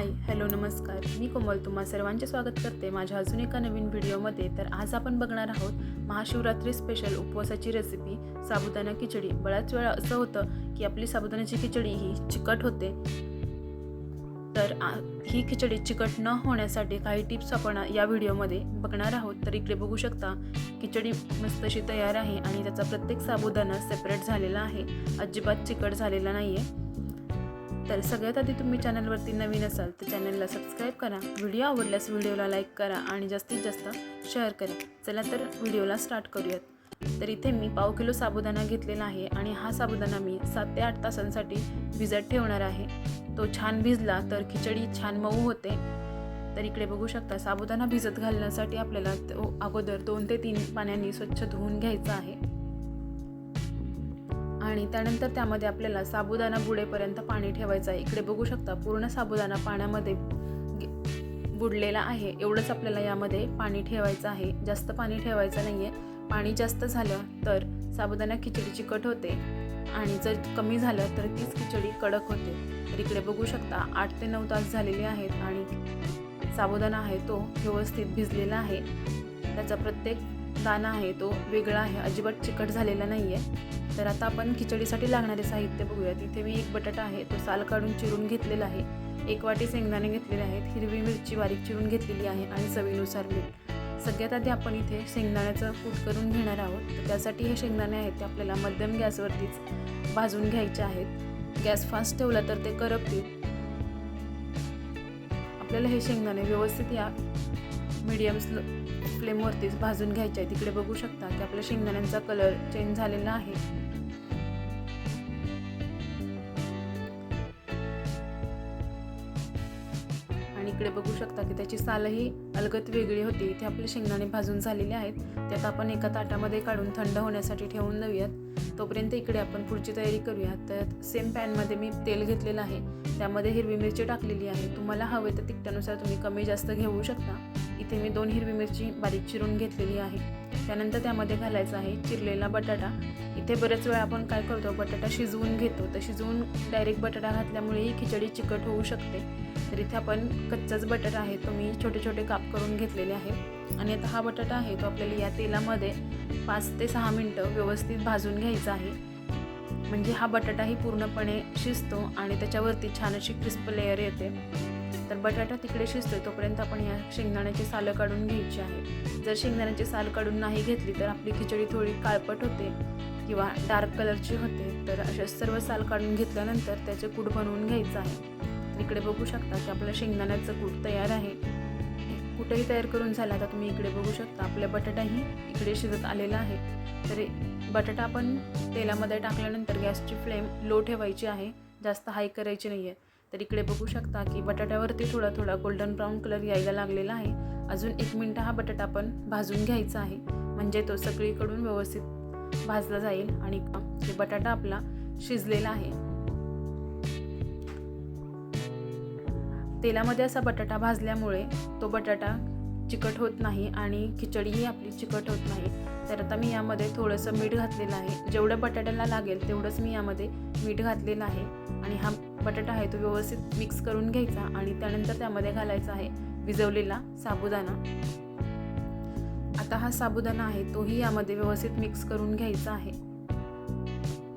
Hi hello नमस्कार. मी कोमल तुम्हा सर्वांचे स्वागत करते माझ्या अजून एका नवीन व्हिडिओमध्ये. तर आज आपण बघणार आहोत महाशिवरात्री स्पेशल उपवासाची रेसिपी साबुदाणा खिचडी. बऱ्याच वेळा असं होतं की आपली साबुदाण्याची खिचडी ही चिकट होते. तर ही खिचडी चिकट न होण्यासाठी काही टिप्स आपण या व्हिडिओमध्ये बघणार आहोत. तर इकडे बघू शकता खिचडी मस्त अशी तयार आहे आणि त्याचा प्रत्येक साबुदाणा सेपरेट झालेला आहे. अजिबात चिकट झालेला नाही आहे तर सगळ्यात आधी तुम्ही चॅनलवरती नवीन असाल तर चॅनलला सबस्क्राईब करा. व्हिडिओ आवडल्यास व्हिडिओला लाईक करा आणि जास्तीत जास्त शेअर करा. चला तर व्हिडिओला स्टार्ट करूयात. तर इथे मी पाव किलो साबुदाणा घेतलेला आहे आणि हा साबुदाणा मी सात ते आठ तासांसाठी भिजत ठेवणार आहे. तो छान भिजला तर खिचडी छान मऊ होते. तर इकडे बघू शकता साबुदाणा भिजत घालण्यासाठी आपल्याला तो अगोदर दोन ते तीन पाण्याने स्वच्छ धुवून घ्यायचा आहे. आणि त्यानंतर त्यामध्ये आपल्याला साबुदाणा बुडेपर्यंत पाणी ठेवायचं आहे. इकडे बघू शकता पूर्ण साबुदाणा पाण्यामध्ये बुडलेला आहे. एवढंच आपल्याला यामध्ये पाणी ठेवायचं आहे. जास्त पाणी ठेवायचं नाही आहे पाणी जास्त झालं तर साबुदाणा खिचडी चिकट होते आणि जर कमी झालं तर तीच खिचडी कडक होते. तर इकडे बघू शकता आठ ते नऊ तास झालेले आहेत आणि साबुदाणा आहे तो व्यवस्थित भिजलेला आहे. त्याचा प्रत्येक दाना आहे तो वेगळा आहे. अजिबात चिकट झालेला नाही आहे तर आता आपण खिचडीसाठी लागणारे साहित्य बघूयात इथे मी एक बटाटा आहे तो साल काढून चिरून घेतलेला आहे. एक वाटी शेंगदाणे घेतलेले आहेत हिरवी मिरची बारीक चिरून घेतलेली आहे आणि चवीनुसार मीठ. सगळ्यात आधी आपण इथे शेंगदाण्याचं कूट करून घेणार आहोत. तर त्यासाठी हे शेंगदाणे आहेत ते आपल्याला मध्यम गॅसवरतीच भाजून घ्यायचे आहेत. गॅस फास्ट ठेवला तर ते करपतील. आपल्याला हे शेंगदाणे व्यवस्थित या मीडियम स्लो फ्लेमवरतीच भाजून घ्यायचे आहे तिकडे बघू शकता की आपल्या शेंगदाण्यांचा कलर चेंज झालेला आहे. इकडे बघू शकता की त्याची सालही अलगत वेगळी होती. इथे आपले शेंगदाणे भाजून झालेले आहेत. त्यात आपण एका ताटामध्ये काढून थंड होण्यासाठी ठेवून देऊयात. तोपर्यंत इकडे आपण पुढची तयारी करूयात. तर सेम पॅनमध्ये मी तेल घेतलेलं आहे. त्यामध्ये हिरवी मिरची टाकलेली आहे. तुम्हाला हवे तर तिखटानुसार तुम्ही कमी जास्त घेऊ शकता. इथे मी दोन हिरवी मिरची बारीक चिरून घेतलेली आहे. त्यानंतर त्यामध्ये घालायचा आहे चिरलेला बटाटा. इथे बरेच वेळा आपण काय करतो बटाटा शिजवून घेतो. तर शिजवून डायरेक्ट बटाटा घातल्यामुळे ही खिचडी चिकट होऊ शकते. तर इथे आपण कच्चाच बटाटा आहे तो मी छोटे छोटे काप करून घेतलेले आहे. आणि आता हा बटाटा आहे तो आपल्याला या तेलामध्ये पाच ते सहा मिनटं व्यवस्थित भाजून घ्यायचा आहे. म्हणजे हा बटाटाही पूर्णपणे शिजतो आणि त्याच्यावरती छान अशी क्रिस्प लेअर येते. तर बटाटा तिकडे शिजतो तोपर्यंत आपण या शेंगदाण्याची सालं काढून घ्यायची आहे. जर शेंगदाण्याची साल काढून नाही घेतली तर आपली खिचडी थोडी काळपट होते किंवा डार्क कलरची होते. तर अशा सर्व साल काढून घेतल्यानंतर त्याचे कूट बनवून घ्यायचं आहे. इकडे बघू शकता की आपलं शेंगदाण्याचं कूट तयार आहे. कुठेही तयार करून झालं. आता तुम्ही इकडे बघू शकता आपल्या बटाटाही इकडे शिजत आलेला आहे. तर बटाटा आपण तेलामध्ये टाकल्यानंतर गॅसची फ्लेम लो ठेवायची आहे. जास्त हाय करायची नाही आहे तर इकडे बघू शकता की बटाट्यावरती थोडा थोडा गोल्डन ब्राऊन कलर यायला लागलेला आहे. अजून एक मिनटं हा बटाटा आपण भाजून घ्यायचा आहे. म्हणजे तो सगळीकडून व्यवस्थित भाजला जाईल आणि ते बटाटा आपला शिजलेला आहे. तेलामध्ये असा बटाटा भाजल्यामुळे तो बटाटा चिकट होत नाही आणि खिचडीही आपली चिकट होत नाही. तर आता मी यामध्ये थोडंसं मीठ घातलेलं आहे. जेवढं बटाट्याला लागेल तेवढंच मी यामध्ये मीठ घातलेलं आहे. आणि हा बटाटा आहे तो व्यवस्थित मिक्स करून घ्यायचा आणि त्यानंतर त्यामध्ये घालायचा आहे भिजवलेला साबुदाणा. आता हा साबुदाणा आहे तोही यामध्ये व्यवस्थित मिक्स करून घ्यायचा आहे.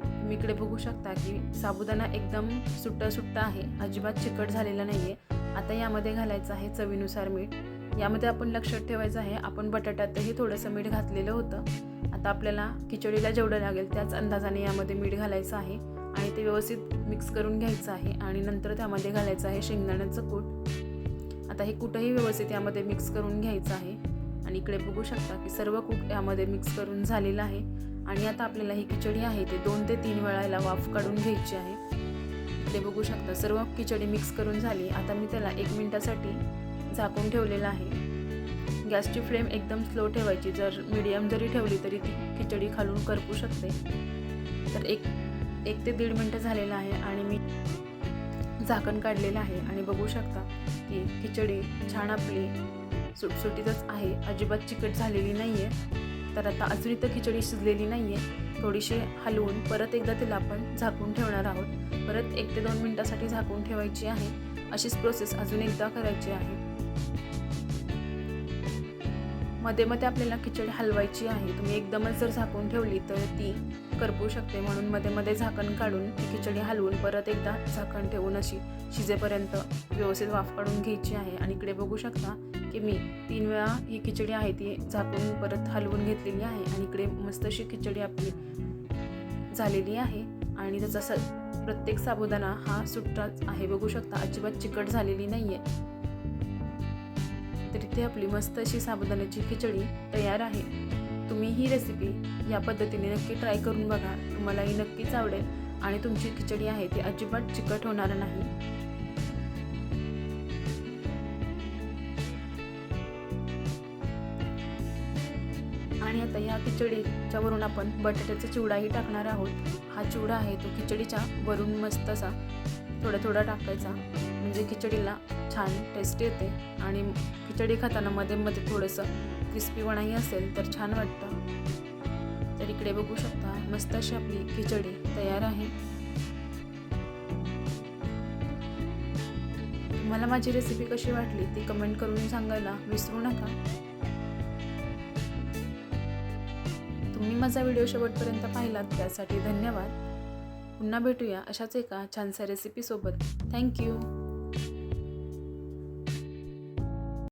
तुम्ही इकडे बघू शकता की साबुदाणा एकदम सुट्टा सुट्टा आहे. अजिबात चिकट झालेला नाही आहे आता यामध्ये घालायचं आहे चवीनुसार मीठ. यामध्ये आपण लक्षात ठेवायचं आहे आपण बटाट्यातही थोडंसं मीठ घातलेलं होतं. आता आपल्याला खिचडीला जेवढं लागेल त्याच अंदाजाने यामध्ये मीठ घालायचं आहे आणि ते व्यवस्थित मिक्स करून घ्यायचं आहे आणि नंतर त्यामध्ये घालायचं आहे शेंगदाण्याचं कूट. आता हे कुठंही व्यवस्थित यामध्ये मिक्स करून घ्यायचं आहे. आणि इकडे बघू शकता की सर्व कूट यामध्ये मिक्स करून झालेलं आहे. आणि आता आपल्याला ही खिचडी आहे ते दोन ते तीन वेळाला वाफ काढून घ्यायची आहे. इकडे बघू शकता. सर्व खिचडी मिक्स करून झाली. आता मी त्याला एक मिनटासाठी झाकून ठेवलेलं आहे. गॅसची फ्लेम एकदम स्लो ठेवायची. जर मीडियम जरी ठेवली तरी ती खिचडी खालून करपू शकते. तर एक एक ते दीड मिनटं झालेलं आहे आणि मी झाकण काढलेलं आहे. आणि बघू शकता की खिचडी छान आपली सुटसुटीतच आहे. अजिबात चिकट झालेली नाही आहे तर आता अजून इथं खिचडी शिजलेली नाही आहे थोडीशी हलवून परत एकदा तिला आपण झाकून ठेवणार आहोत. परत एक ते दोन मिनटासाठी झाकून ठेवायची आहे. अशीच प्रोसेस अजून एकदा करायची आहे. मध्ये मध्ये आपल्याला खिचडी हलवायची आहे. तुम्ही एकदमच जर झाकून ठेवली तर ती करपू शकते. म्हणून मध्ये मध्ये झाकण काढून ती खिचडी हलवून परत एकदा झाकण ठेवून अशी शिजेपर्यंत व्यवस्थित वाफ काढून घ्यायची आहे. आणि इकडे बघू शकता की मी तीन वेळा ही खिचडी आहे ती झाकून परत हलवून घेतलेली आहे आणि इकडे मस्त अशी खिचडी आपली झालेली आहे. आणि त्याचा स प्रत्येक साबुदाणा हा सुट्टाच आहे. बघू शकता अजिबात चिकट झालेली नाही आहे तर इथे आपली मस्त अशी साबुदाण्याची खिचडी तयार आहे. तुम्ही ही रेसिपी या पद्धतीने नक्की ट्राय करून बघा. तुम्हाला ही नक्कीच आवडेल. आणि तुमची खिचडी आहे ती अजिबात चिकट होणार नाही. आणि आता या खिचडीच्या वरून आपण बटाट्याचा चिवडाही टाकणार आहोत. हा चिवडा आहे तो खिचडीच्या वरून मस्त असा थोडा थोडा टाकायचा. म्हणजे खिचडीला छान टेस्ट येते आणि खिचडी खाताना मध्ये मध्ये थोडंसं क्रिस्पीपणाही असेल तर छान वाटतं. तर इकडे बघू शकता मस्त अशी आपली खिचडी तयार आहे. तुम्हाला माझी रेसिपी कशी वाटली ती कमेंट करून सांगायला विसरू नका. तुम्ही माझा व्हिडिओ शेवटपर्यंत पाहिलात त्यासाठी धन्यवाद. पुन्हा भेटूया अशाच एका छानशा रेसिपीसोबत थँक्यू